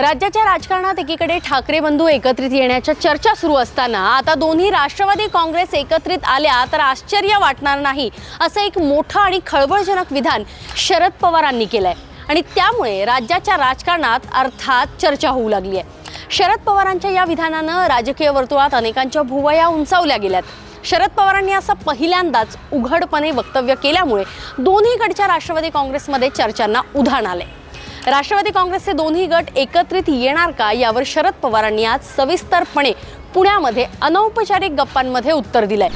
राज्याच्या राजकारणात एकीकडे ठाकरे बंधू एकत्रित येण्याच्या चर्चा सुरू असताना आता दोन्ही राष्ट्रवादी काँग्रेस एकत्रित आल्या तर आश्चर्य वाटणार नाही असं एक मोठं आणि खळबळजनक विधान शरद पवारांनी केलंय. आणि त्यामुळे राज्याच्या राजकारणात अर्थात चर्चा होऊ लागली आहे. शरद पवारांच्या या विधानानं राजकीय वर्तुळात अनेकांच्या भुवया उंचावल्या गेल्यात. शरद पवारांनी असं पहिल्यांदाच उघडपणे वक्तव्य केल्यामुळे दोन्हीकडच्या राष्ट्रवादी काँग्रेसमध्ये चर्चांना उधाण आले राष्ट्रवादी काँग्रेसचे दोन्ही गट एकत्रित येणार का? यावर शरद पवारांनी आज सविस्तरपणे पुण्यामध्ये अनौपचारिक गप्पांमध्ये उत्तर दिलंय.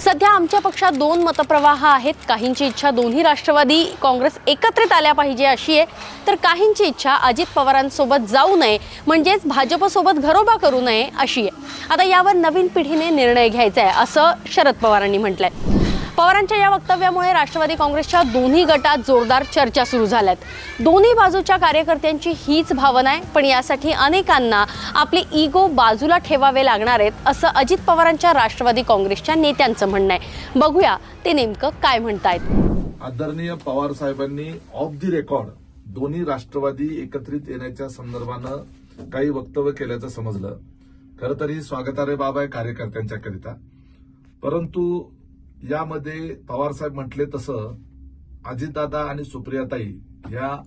सध्या आमच्या पक्षात दोन मतप्रवाह आहेत. काहींची इच्छा दोन्ही राष्ट्रवादी काँग्रेस एकत्रित आल्या पाहिजे अशी आहे. तर काहींची इच्छा अजित पवारांसोबत जाऊ नये म्हणजेच भाजपसोबत घरोबा करू नये अशी आहे. आता यावर नवीन पिढीने निर्णय घ्यायचा आहे असं शरद पवारांनी म्हटलंय. पवारांच्या या वक्तव्यामुळे राष्ट्रवादी काँग्रेसच्या दोन्ही गटात जोरदार चर्चा सुरू झाल्यात. दोन्ही बाजूच्या कार्यकर्त्यांची हीच भावना आहे पण यासाठी अनेकांना आपले इगो बाजूला ठेवावे लागणार आहेत असं अजित पवारांच्या राष्ट्रवादी काँग्रेसच्या नेत्यांचं म्हणणं आहे. बघूया ते नेमकं काय म्हणतायत. आदरणीय पवार साहेबांनी ऑफ दी रेकॉर्ड दोन्ही राष्ट्रवादी एकत्रित येण्याच्या संदर्भानं काही वक्तव्य केल्याचं समजलं. खरं तर ही स्वागतार्ह बाब आहे कार्यकर्त्यांच्याकरिता. परंतु यामध्ये पवारसाहेब म्हटले तसं अजितदादा आणि सुप्रियाताई या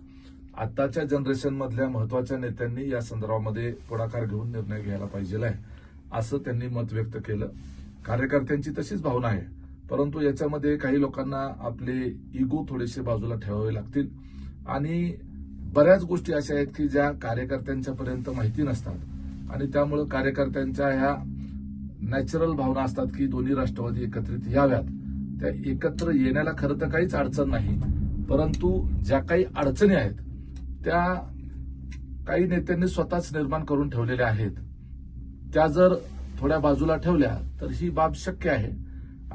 आताच्या जनरेशन मधल्या महत्त्वाच्या नेत्यांनी या संदर्भामध्ये पुढाकार घेऊन निर्णय घ्यायला पाहिजे आहे असं त्यांनी मत व्यक्त केलं. कार्यकर्त्यांची तशीच भावना आहे परंतु याच्यामध्ये काही लोकांना आपले इगो थोडेसे बाजूला ठेवावे लागतील. आणि बऱ्याच गोष्टी अशा आहेत की ज्या कार्यकर्त्यांच्या पर्यंत माहिती नसतात. आणि त्यामुळं कार्यकर्त्यांच्या ह्या नॅचरल भावना असतात की दोन्ही राष्ट्रवादी एकत्रित याव्यात. त्या एकत्र येण्याला खरं तर काहीच अडचण नाही. परंतु ज्या काही अडचणी आहेत त्या काही नेत्यांनी स्वतःच निर्माण करून ठेवलेल्या आहेत. त्या जर थोड्या बाजूला ठेवल्या तर ही बाब शक्य आहे.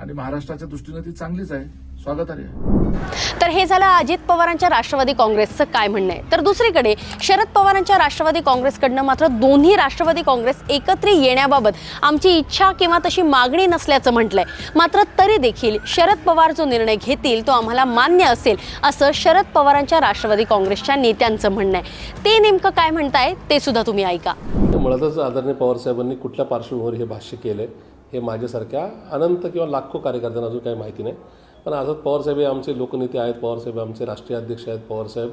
आणि महाराष्ट्राच्या दृष्टीने ती चांगलीच आहे. स्वागतार्ह आहे. तर हे झालं अजित पवारांच्या राष्ट्रवादी काँग्रेसचं काय म्हणणं आहे? तर दुसरीकडे शरद पवारांच्या राष्ट्रवादी काँग्रेसकडनं मात्र दोन्ही राष्ट्रवादी काँग्रेस एकत्र येण्याबाबत आमची इच्छा किंवा तशी मागणी नसल्याचं म्हटलंय. मात्र तरी देखील शरद पवार जो निर्णय घेतील तो आम्हाला मान्य असेल असं शरद पवारांच्या राष्ट्रवादी काँग्रेसच्या नेत्यांचं म्हणणं आहे. ते नेमकं काय म्हणताय ते सुद्धा तुम्ही ऐका. मुळातच आदरणीय पवारसाहेबांनी कुठल्या पार्श्वभूमीवर हे भाष्य केलं हे माझ्यासारख्या अनंत किंवा लाखो कार्यकर्त्यांना अजून काही माहिती नाही. पण आझाद पवारसाहेब हे आमचे लोकनेते आहेत पवारसाहेब आमचे राष्ट्रीय अध्यक्ष आहेत पवारसाहेब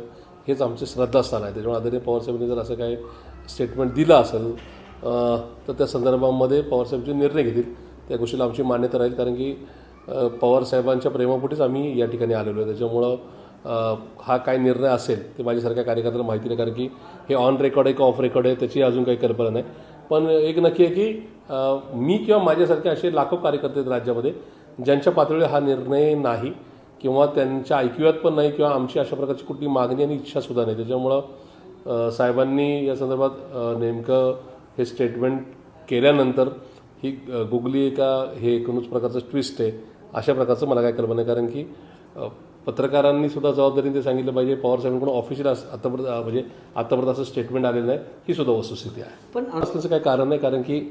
हेच आमचे श्रद्धास्थान आहे. त्याच्यामुळे आदरणीय पवारसाहेबांनी जर असं काही स्टेटमेंट दिलं असेल तर त्या संदर्भामध्ये पवारसाहेब जे निर्णय घेतील त्या गोष्टीला आमची मान्यता राहील. कारण की पवारसाहेबांच्या प्रेमापोटीच आम्ही या ठिकाणी आलेलो आहे. त्याच्यामुळं हा काय निर्णय असेल ते माझ्यासारख्या कार्यकर्त्यांना माहिती नाही. कारण की हे ऑन रेकॉर्ड आहे का ऑफ रेकॉर्ड आहे त्याची अजून काही कल्पना नाही. पण एक नक्की आहे की मी किंवा माझ्यासारखे असे लाखो कार्यकर्ते आहेत राज्यामध्ये ज्यांच्या पातळीवर हा निर्णय नाही किंवा त्यांच्या ऐकिवात पण नाही किंवा आमची अशा प्रकारची कुठली मागणी आणि इच्छा सुद्धा नाही. त्याच्यामुळं साहेबांनी या संदर्भात नेमकं हे स्टेटमेंट केल्यानंतर ही गुगली एका का हे एकूणच प्रकारचं ट्विस्ट आहे अशा प्रकारचं मला काय कल्पना आहे. कारण की पत्रकारांनी सुद्धा जबाबदारीने ते सांगितलं पाहिजे. पवार साहेबांकडून ऑफिशियल आतापर्यंत म्हणजे आतापर्यंत असं स्टेटमेंट आलेलं नाही ही सुद्धा वस्तुस्थिती आहे. पण असण्याचं काही कारण नाही कारण की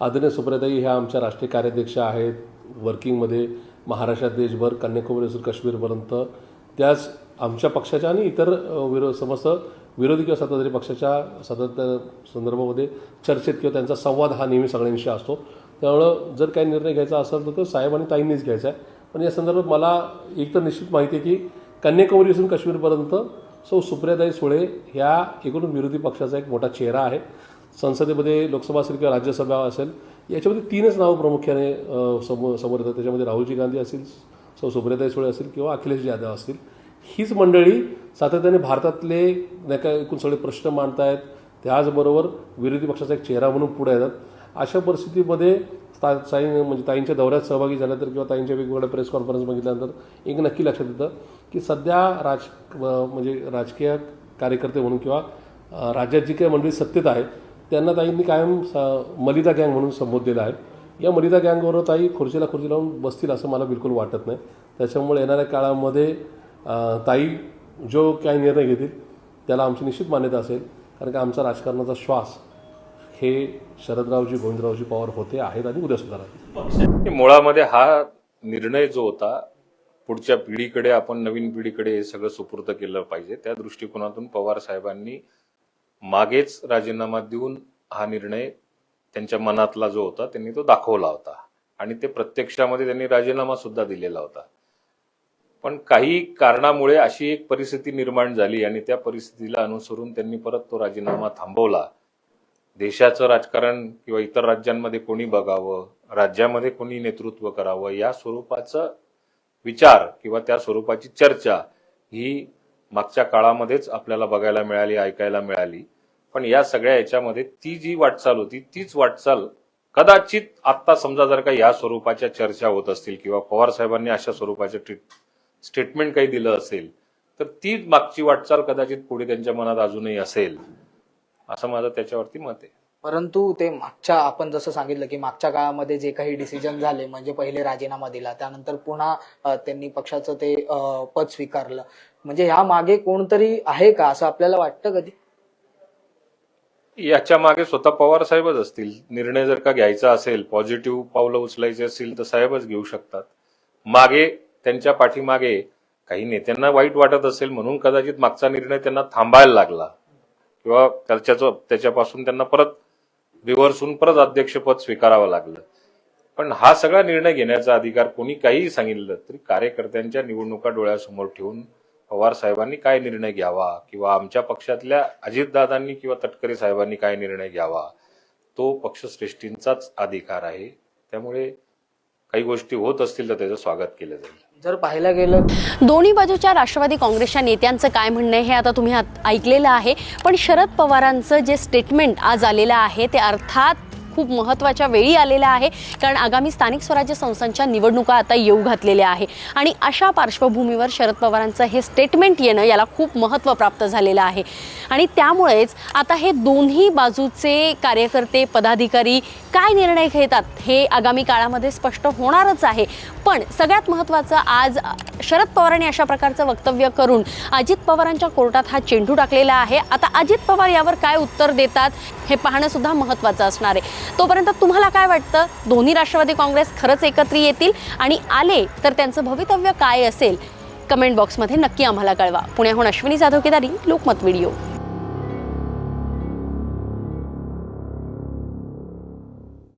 आदरणीय सुप्रियाताई ह्या आमच्या राष्ट्रीय कार्याध्यक्ष आहेत. वर्किंगमध्ये महाराष्ट्रात देशभर कन्याकुमारीपासून काश्मीरपर्यंत. त्याच आमच्या पक्षाच्या आणि इतर विरो समस्त विरोधी किंवा सत्ताधारी पक्षाच्या सतत संदर्भामध्ये चर्चेत किंवा त्यांचा संवाद हा नेहमी सगळ्यांशी असतो. त्यामुळं जर काही निर्णय घ्यायचा असेल तर तो साहेब आणि ताईंनीच घ्यायचा आहे. पण या संदर्भात मला एक तर निश्चित माहिती आहे की कन्याकुमारीपासून काश्मीरपर्यंत सौ सुप्रियाताई सुळे ह्या एकूण विरोधी पक्षाचा एक मोठा चेहरा आहे. संसदेमध्ये लोकसभा असेल किंवा राज्यसभा असेल याच्यामध्ये तीनच नावं प्रामुख्याने समोर समोर येतात. त्याच्यामध्ये राहुलजी गांधी असतील सौ सुप्रियाताई सुळे असतील किंवा अखिलेश यादव असतील. हीच मंडळी सातत्याने भारतातले नाही का एकूण सगळे प्रश्न मांडतायत. त्याचबरोबर विरोधी पक्षाचा एक चेहरा म्हणून पुढे येतात. अशा परिस्थितीमध्ये ता ताई म्हणजे ताईंच्या दौऱ्यात सहभागी झाल्यानंतर किंवा ताईंच्या वेगवेगळ्या प्रेस कॉन्फरन्स बघितल्यानंतर एक नक्की लक्षात येतं की सध्या राज म्हणजे राजकीय कार्यकर्ते म्हणून किंवा राज्यात जी काही मंडळी सत्तेत आहेत त्यांना ताईंनी कायम स- मलिदा गँग म्हणून संबोधलेलं आहे. या मलिदा गँगबरोबर ताई खुर्चीला खुर्ची लावून बसतील असं मला बिलकुल वाटत नाही. त्याच्यामुळे येणाऱ्या काळामध्ये ताई जो काही निर्णय घेतील त्याला आमची निश्चित मान्यता असेल कारण की आमचा राजकारणाचा श्वास हे शरदरावजी गोविंदरावजी पवार होते आहेत आणि उद्या सुद्धा राहतील. मुळामध्ये हा निर्णय जो होता पुढच्या पिढीकडे आपण नवीन पिढीकडे हे सगळं सुपूर्द केलं पाहिजे. त्या दृष्टिकोनातून पवार साहेबांनी मागेच राजीनामा देऊन हा निर्णय त्यांच्या मनातला जो होता त्यांनी तो दाखवला होता. आणि ते प्रत्यक्षामध्ये त्यांनी राजीनामा सुद्धा दिलेला होता. पण काही कारणामुळे अशी एक परिस्थिती निर्माण झाली आणि त्या परिस्थितीला अनुसरून त्यांनी परत तो राजीनामा थांबवला. देशाचं राजकारण किंवा इतर राज्यांमध्ये कोणी बघावं राज्यामध्ये कोणी नेतृत्व करावं या स्वरूपाचं विचार किंवा त्या स्वरूपाची चर्चा ही मागच्या काळामध्येच आपल्याला बघायला मिळाली ऐकायला मिळाली. पण या सगळ्या याच्यामध्ये ती जी वाटचाल होती तीच वाटचाल कदाचित आत्ता समजा जर का या स्वरूपाच्या चर्चा होत असतील किंवा पवार साहेबांनी अशा स्वरूपाचे ट्रीट स्टेटमेंट काही दिलं असेल तर ती मागची वाटचाल कदाचित पुढे त्यांच्या मनात अजूनही असेल. असं माझं त्याच्यावरती मत आहे. परंतु ते मागच्या आपण जसं सांगितलं की मागच्या काळामध्ये जे काही डिसिजन झाले म्हणजे पहिले राजीनामा दिला त्यानंतर पुन्हा त्यांनी पक्षाचं ते पद स्वीकारलं. म्हणजे ह्या मागे कोणतरी आहे का असं आपल्याला वाटतं कधी? याच्या मागे स्वतः पवार साहेबच असतील. निर्णय जर का घ्यायचा असेल पॉझिटिव्ह पावलं उचलायची असतील तर साहेबच घेऊ शकतात. मागे त्यांच्या पाठीमागे काही नेत्यांना वाईट वाटत असेल म्हणून कदाचित मागचा निर्णय त्यांना थांबायला लागला. किंवा त्याच्याचं त्याच्यापासून त्यांना परत रिव्हर्सून परत अध्यक्षपद स्वीकारावं लागलं. पण हा सगळा निर्णय घेण्याचा अधिकार कोणी काहीही सांगितलं तरी कार्यकर्त्यांच्या निवडणुका डोळ्यासमोर ठेवून पवार साहेबांनी काय निर्णय घ्यावा किंवा आमच्या पक्षातल्या अजितदादांनी किंवा तटकरे साहेबांनी काय निर्णय घ्यावा तो पक्षश्रेष्ठींचाच अधिकार आहे. त्यामुळे काही गोष्टी होत असतील तर त्याचं स्वागत केलं जाईल. जर पाहायला गेलं दोन्ही बाजूच्या राष्ट्रवादी काँग्रेसच्या नेत्यांचं काय म्हणणं आहे हे आता तुम्ही आत- ऐकलेलं आहे. पण शरद पवारांचं जे स्टेटमेंट आज आलेलं आहे ते अर्थात खूप महत्त्वाच्या वेळी आलेल्या आहे. कारण आगामी स्थानिक स्वराज्य संस्थांच्या निवडणुका आता येऊ घातलेल्या आहे. आणि अशा पार्श्वभूमीवर शरद पवारांचं हे स्टेटमेंट येणं याला खूप महत्त्व प्राप्त झालेलं आहे. आणि त्यामुळेच आता हे दोन्ही बाजूचे कार्यकर्ते पदाधिकारी काय निर्णय घेतात हे आगामी काळामध्ये स्पष्ट होणारच आहे. पण सगळ्यात महत्त्वाचं आज शरद पवारांनी अशा प्रकारचं वक्तव्य करून अजित पवारांच्या कोर्टात हा चेंडू टाकलेला आहे. आता अजित पवार यावर काय उत्तर देतात हे पाहणंसुद्धा महत्त्वाचं असणार आहे. तोपर्यंत तुम्हाला काय वाटतं? दोन्ही राष्ट्रवादी काँग्रेस खरंच एकत्र येतील? आणि आले तर त्यांचं भवितव्य काय असेल? कमेंट बॉक्समध्ये नक्की आम्हाला कळवा. पुण्याहून अश्विनी जाधव केदारी लोकमत व्हिडिओ.